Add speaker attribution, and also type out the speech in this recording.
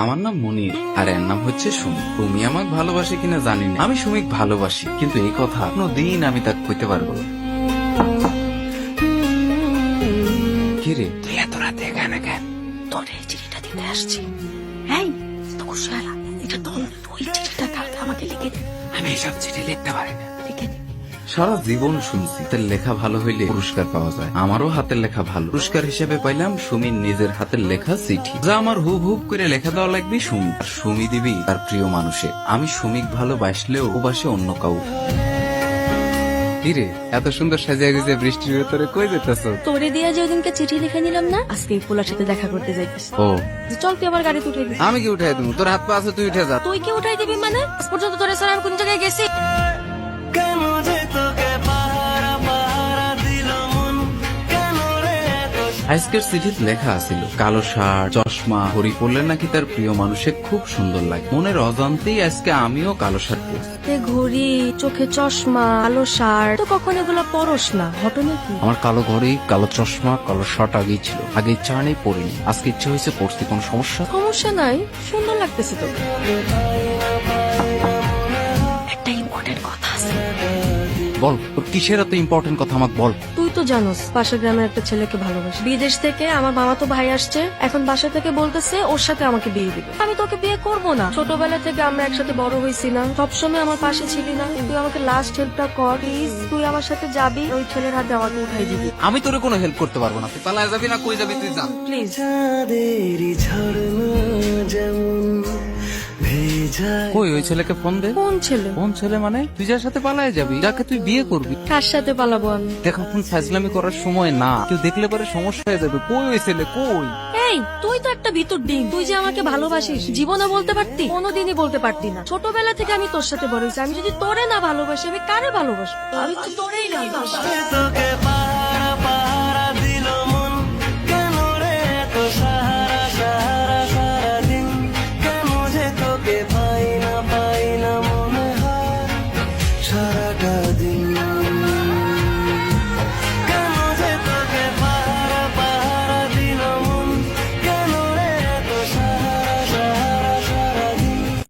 Speaker 1: আমার নাম মনির আর এর নাম হচ্ছে সুমি তুমি আমাকে ভালোবাসে কিনা জানি না। আমি সুমিক ভালোবাসি কিন্তু এই কথা দিন আমি তাকে কইতে পারব না। কি রে? তুই এত রাতে এখানে কেন?
Speaker 2: তোর এই চিঠিটা দিতে আসছি। এই তো কুশালা এটা তোর ওই চিঠিটা কালকে আমাকে লিখে দে।
Speaker 1: আমি এসব চিঠি লিখতে পারি না।
Speaker 2: লিখে দে।
Speaker 1: সারা জীবন শুনছি। হাতের লেখা ভালো হইলে পুরস্কার পাওয়া যায়। আমারও হাতের লেখা ভালো। পুরস্কার হিসেবে পাইলাম সুমির নিজের হাতের লেখা চিঠি। যা আমার হুব হুব করে লেখা দেওয়া লাগবে সুমি। আর সুমি দিবি তার প্রিয় মানুষে। আমি সুমিক ভালোবাসলেও ওবাসে অন্য কাউ কিরে এত সুন্দর সাজিয়া গুজে বৃষ্টির ভেতরে কই যেতেছ?
Speaker 2: তোরে দিয়ে যে ওদিনকে চিঠি লিখে নিলাম না আজকে এই পোলার সাথে দেখা করতে যাইতেছি।
Speaker 1: ও।
Speaker 2: চল তুই আমার গাড়িতে উঠে দিস
Speaker 1: আমি কি উঠাই দেবো? তোর হাত পা আছে তুই উঠে যা।
Speaker 2: তুই কি উঠাই দিবি মানে? আজ পর্যন্ত তোরে আমি কোন জায়গায় গেছি?
Speaker 1: আজকের চিঠিতে লেখা আছিল। কালো শার্ট চশমা হরি পরলে নাকি তার প্রিয় মানুষে খুব সুন্দর লাগে। মনের অজান্তেই আজকে আমিও কালো শার্ট পরছি।
Speaker 2: ঘড়ি চোখে চশমা কালো শার্ট তো কখন এগুলো পরস না। ঘটনা কি?
Speaker 1: আমার কালো ঘড়ি কালো চশমা কালো শার্ট আগেই ছিল। আগে ইচ্ছা নেই পরিনি। আজকে ইচ্ছা হয়েছে পড়তে কোনো সমস্যা?
Speaker 2: সমস্যা নাই সুন্দর লাগতেছে তো একটা ইম্পর্টেন্ট কথা আছে।
Speaker 1: বল তোর কিসের এত ইম্পর্টেন্ট কথা আমাকে বল?
Speaker 2: তুই তো জানোস পাশের গ্রামের একটা ছেলেকে ভালোবাসি। বিদেশ থেকে আমার মামা তো ভাই আসছে এখন বাসা থেকে বলতেছে ওর সাথে আমাকে বিয়ে দিবে। আমি তোকে বিয়ে করব না। ছোটবেলা থেকে আমরা একসাথে বড় হয়েছি না সবসময় আমার পাশে ছিলি না। তুই আমাকে লাস্ট হেল্পটা কর প্লিজ তুই আমার সাথে যাবি ওই ছেলের হাতে আমাকে উঠাই দিবি।
Speaker 1: আমি তোর কোনো হেল্প করতে পারব না। তুই পালায় যাবি না কই যাবি তুই যা।
Speaker 2: প্লিজ
Speaker 1: কই ওই ছেলেকে ফোন দে?
Speaker 2: কোন ছেলে?
Speaker 1: কোন ছেলে মানে? তুই যার সাথে পালায় যাবি যাকে তুই বিয়ে করবি।
Speaker 2: কার সাথে পালাবো আমি?
Speaker 1: দেখ এখন ফাজলামি করার সময় না। কেউ দেখলে পরে সমস্যা হয়ে যাবে। কই ওই ছেলে? কই?
Speaker 2: এই তুই তো একটা ভিতর ডিম। তুই যে আমাকে ভালোবাসিস জীবনে বলতে পারতি? কোনোদিনই বলতে পারতি না। ছোটবেলা থেকে আমি তোর সাথে বড় হয়েছি। আমি যদি তোরে না ভালোবাসি আমি কারে ভালোবাসবো? আমি তো তোরেই
Speaker 3: পা